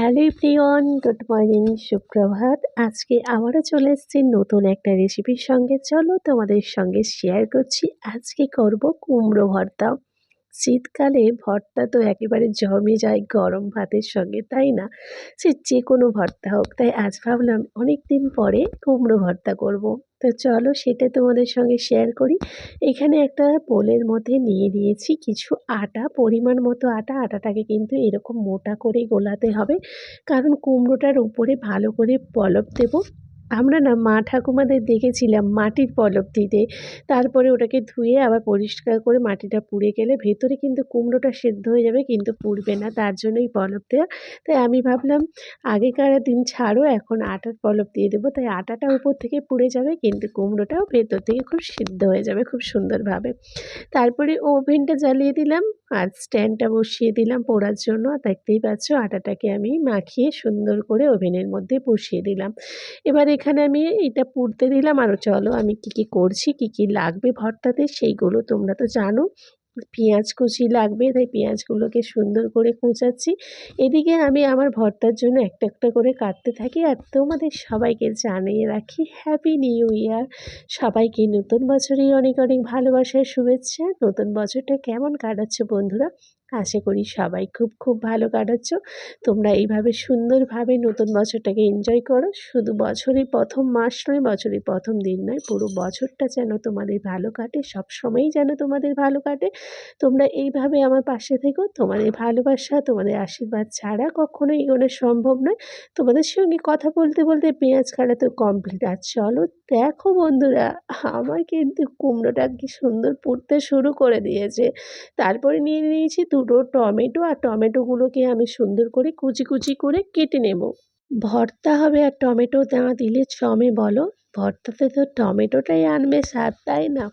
Hello প্রিয়ন good morning, সুপ্রভাত। আজকে আবারও চলে এসেছি নতুন একটা রেসিপির সঙ্গে। চলো তোমাদের সঙ্গে শেয়ার করছি। আজকে করব কুমড়ো ভর্তা। শীতকালে ভর্তা তো একেবারে জমে যায় গরম ভাতের সঙ্গে, তাই না? সে যে কোনো ভর্তা হোক। তাই আজ ভাবলাম অনেক দিন পরে কুমড়ো ভর্তা করব। তো চলো সেটা তোমাদের সঙ্গে শেয়ার করি। এখানে একটা পোলের মধ্যে নিয়ে নিয়েছি কিছু আটা, পরিমাণ মতো আটা। আটাটাকে কিন্তু এরকম মোটা করে গোলাতে হবে। কারণ কুমড়োটার উপরে ভালো করে পলপ দেবো। আমরা না মা ঠাকুমাদের দেখেছিলাম মাটির পলপ দিতে। তারপরে ওটাকে ধুয়ে আবার পরিষ্কার করে মাটিটা পুড়ে গেলে ভেতরে কিন্তু কুমড়োটা সেদ্ধ হয়ে যাবে, কিন্তু পুড়বে না, তার জন্যই পলপ দেওয়া তাই আমি ভাবলাম, আগেকার দিন ছাড়ো, এখন আটার পলপ দিয়ে দেবো। তাই আটাটা উপর থেকে পুড়ে যাবে, কিন্তু কুমড়োটাও ভেতর থেকে খুব সিদ্ধ হয়ে যাবে, খুব সুন্দরভাবে। তারপরে ওভেনটা জ্বালিয়ে দিলাম। আর স্ট্যান্ডটা বসিয়ে দিলাম পোড়ার জন্য। আর দেখতেই পাচ্ছ, আটাটাকে আমি মাখিয়ে সুন্দর করে ওভেনের মধ্যে বসিয়ে দিলাম। এবার এখানে আমি এটা পুড়তে দিলাম। আরও চলো আমি কি কি করছি, কি কি লাগবে ভর্তাতে, সেইগুলো তোমরা তো জানো। পেঁয়াজ কুচি লাগবে, তাই পেঁয়াজগুলোকে সুন্দর করে কুচাচ্ছি। এদিকে আমি আমার ভর্তার জন্য একটা একটা করে কাটতে থাকি আর তোমাদের সবাইকে জানিয়ে রাখি হ্যাপি নিউ ইয়ার সবাইকে নতুন বছরই অনেক অনেক ভালোবাসায় শুভেচ্ছা। নতুন বছরটা কেমন কাটাচ্ছে বন্ধুরা? আশা করি সবাই খুব খুব ভালো কাটাচ্ছ। তোমরা এইভাবে সুন্দরভাবে নতুন বছরটাকে এনজয় করো। শুধু বছরের প্রথম মাস নয়, বছরের প্রথম দিন নয়, পুরো বছরটা যেন তোমাদের ভালো কাটে সব সময়ই যেন তোমাদের ভালো কাটে। তোমরা এইভাবে আমার পাশে থেকো। তোমাদের ভালোবাসা, তোমাদের আশীর্বাদ ছাড়া কখনো এগোনো সম্ভব নয়। তোমাদের সঙ্গে কথা বলতে বলতে পেঁয়াজ কাটা তো কমপ্লিট আর চলো, দেখো বন্ধুরা, আমার কিন্তু কুমড়োটা কি সুন্দর পুড়তে শুরু করে দিয়েছে। তারপরে নিয়ে নিয়েছি দুটো টমেটো আর টমেটোগুলোকে আমি সুন্দর করে কুচি কুচি করে কেটে নেব। ভর্তা হবে আর টমেটো না দিলে চমে বলো। ভর্তাতে তো টমেটোটাই আনবে, স্বাদ তাই না?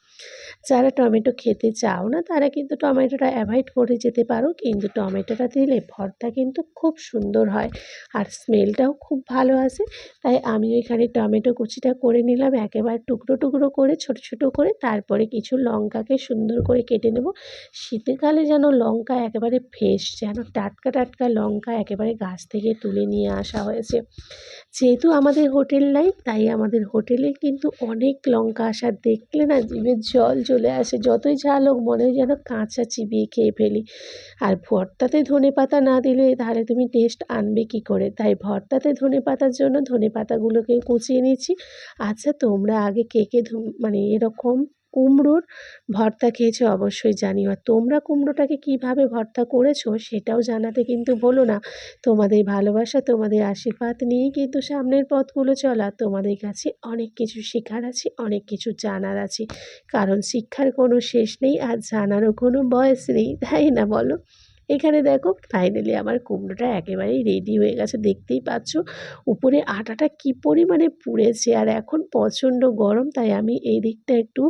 যারা টমেটো খেতে চাও না, তারা কিন্তু টমেটোটা অ্যাভয়েড করে যেতে পারো। কিন্তু টমেটোটা দিলে ভর্তা কিন্তু খুব সুন্দর হয় আর স্মেলটাও খুব ভালো আসে। তাই আমি ওইখানে টমেটো কুচিটা করে নিলাম, একেবারে টুকরো টুকরো করে, ছোট ছোট করে। তারপরে কিছু লঙ্কাকে সুন্দর করে কেটে নেব। শীতকালে যেন লঙ্কা একেবারে ফ্রেশ যেন টাটকা টাটকা লঙ্কা একেবারে গাছ থেকে তুলে নিয়ে আসা হয়েছে। যেহেতু আমাদের হোটেল লাইফ তাই আমাদের হোটেলে কিন্তু অনেক লঙ্কা আসার দেখলে না জিভের জল চলে আসে। যতই ঝাল হোক, মনে হয় যেন কাঁচা চিবিয়ে খেয়ে ফেলি। আর ভর্তাতে ধনে পাতা না দিলে তাহলে তুমি টেস্ট আনবে কি করে? তাই ভর্তাতে ধনে পাতার জন্য ধনে পাতাগুলোকেও কুচিয়ে নিয়েছি আচ্ছা তোমরা আগে কে কে মানে এরকম কুমড়োর ভর্তা খেয়েছ অবশ্যই জানিও। আর তোমরা কুমড়োটাকে কীভাবে ভর্তা করেছ সেটাও জানাতে কিন্তু বলো না। তোমাদের ভালোবাসা, তোমাদের আশীর্বাদ নিয়েই কিন্তু সামনের পথগুলো চলা। তোমাদের কাছে অনেক কিছু শেখার আছে, অনেক কিছু জানার আছে। কারণ শিক্ষার কোনো শেষ নেই আর জানারও কোনো বয়স নেই, তাই না বলো? এখানে দেখো ফাইনালি আমার কুমড়োটা একেবারেই রেডি হয়ে গেছে, দেখতেই পাচ্ছ উপরে আটাটা কি পরিমাণে পুড়েছে আর এখন প্রচণ্ড গরম, তাই আমি এই দিকটা একটু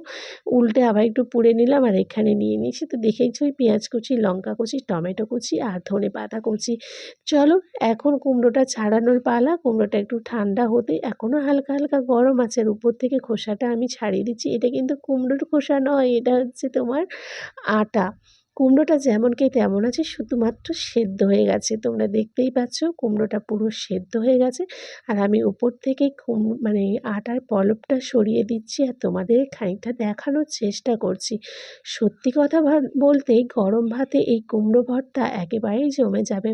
উল্টে আবার একটু পুড়ে নিলাম আর এখানে নিয়ে নিয়েছি। তো দেখেইছো ওই পেঁয়াজ কুচি, লঙ্কা কুচি, টমেটো কুচি আর ধনে পাতা কুচি। চলো এখন কুমড়োটা ছাড়ানোর পালা, কুমড়োটা একটু ঠান্ডা হতে এখনও হালকা হালকা গরম আছে আর উপর থেকে খোসাটা আমি ছাড়িয়ে দিচ্ছি। এটা কিন্তু কুমড়োর খোসা নয়, এটা হচ্ছে তোমার আটা। কুমড়োটা যেমন কে তেমন আছে, শুধুমাত্র সেদ্ধ হয়ে গেছে। তোমরা দেখতেই পাচ্ছ কুমড়োটা পুরো সেদ্ধ হয়ে গেছে। আর আমি উপর থেকে কুম মানে আটার পলপটা সরিয়ে দিচ্ছি আর তোমাদের খানিকটা দেখানোর চেষ্টা করছি। সত্যি কথা বলতে গরম ভাতে এই কুমড়ো ভর্তা একেবারেই জমে যাবে।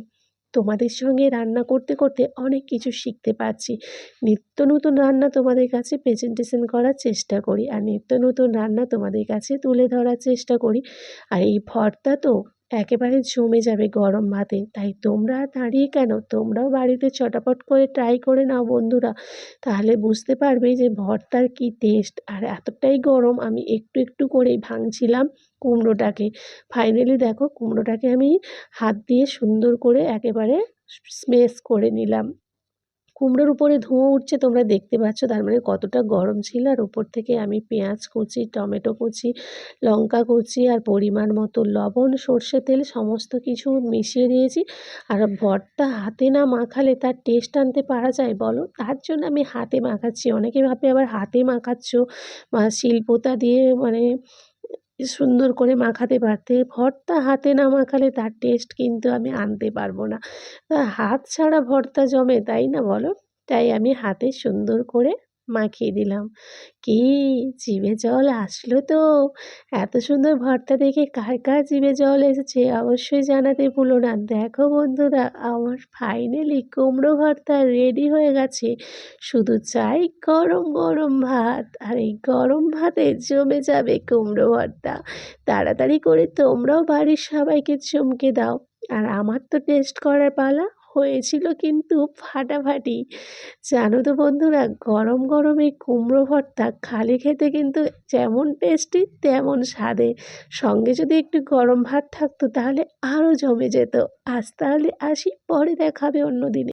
তোমাদের সঙ্গে রান্না করতে করতে অনেক কিছু শিখতে পারছি। নিত্য নতুন রান্না তোমাদের কাছে প্রেজেন্টেশন করার চেষ্টা করি, আর নিত্য নতুন রান্না তোমাদের কাছে তুলে ধরার চেষ্টা করি। আর এই ভর্তা তো একেবারে জমে যাবে গরম ভাতে। তাই তোমরা দাঁড়িয়ে কেন? তোমরাও বাড়িতে চটাপট করে ট্রাই করে নাও বন্ধুরা। তাহলে বুঝতে পারবে যে ভর্তার কি টেস্ট আর এতটাই গরম, আমি একটু একটু করেই ভাঙছিলাম কুমড়োটাকে। ফাইনালি দেখো, কুমড়োটাকে আমি হাত দিয়ে সুন্দর করে একেবারে স্মেশ করে নিলাম। কুমড়োর উপরে ধোঁয়া উঠছে, তোমরা দেখতে পাচ্ছ, তার মানে কতটা গরম ছিল। আর উপর থেকে আমি পেঁয়াজ কুচি, টমেটো কুচি, লঙ্কা কুচি আর পরিমাণ মতো লবণ, সর্ষে তেল সমস্ত কিছু মিশিয়ে দিয়েছি। আর ভর্তা হাতে না মাখালে তার টেস্ট আনতে পারা যায় বলো? তার জন্য আমি হাতে মাখাচ্ছি। অনেকে ভাবে আবার হাতে মাখাচ্ছ বা শিল্পতা দিয়ে মানে সুন্দর করে মাখাতে পারতে। ভর্তা হাতে না মাখালে তার টেস্ট কিন্তু আমি আনতে পারব না। হাত ছাড়া ভর্তা জমে, তাই না বলো? তাই আমি হাতে সুন্দর করে মাখিয়ে দিলাম। কি জিভে জল আসলো তো? এত সুন্দর ভর্তা দেখে কার কার জিভে জল এসেছে অবশ্যই জানাতে ভুলো না। দেখো বন্ধুরা, আমার ফাইনালি কুমড়ো ভর্তা রেডি হয়ে গেছে। শুধু চাই গরম গরম ভাত, আর এই গরম ভাতে জমে যাবে কুমড়ো ভর্তা। তাড়াতাড়ি করে তোমরাও বাড়ির সবাইকে চমকে দাও। আর আমার তো টেস্ট করার পালা। হয়েছিল কিন্তু ফাটাফাটি। জানো তো বন্ধুরা, গরম গরমে কুমড়ো ভর্তা খালি খেতে কিন্তু যেমন টেস্টি তেমন স্বাদে। সঙ্গে যদি একটু গরম ভাত থাকতো তাহলে আরও জমে যেত। আজ তাহলে আসি, পরে দেখাবে অন্য দিনে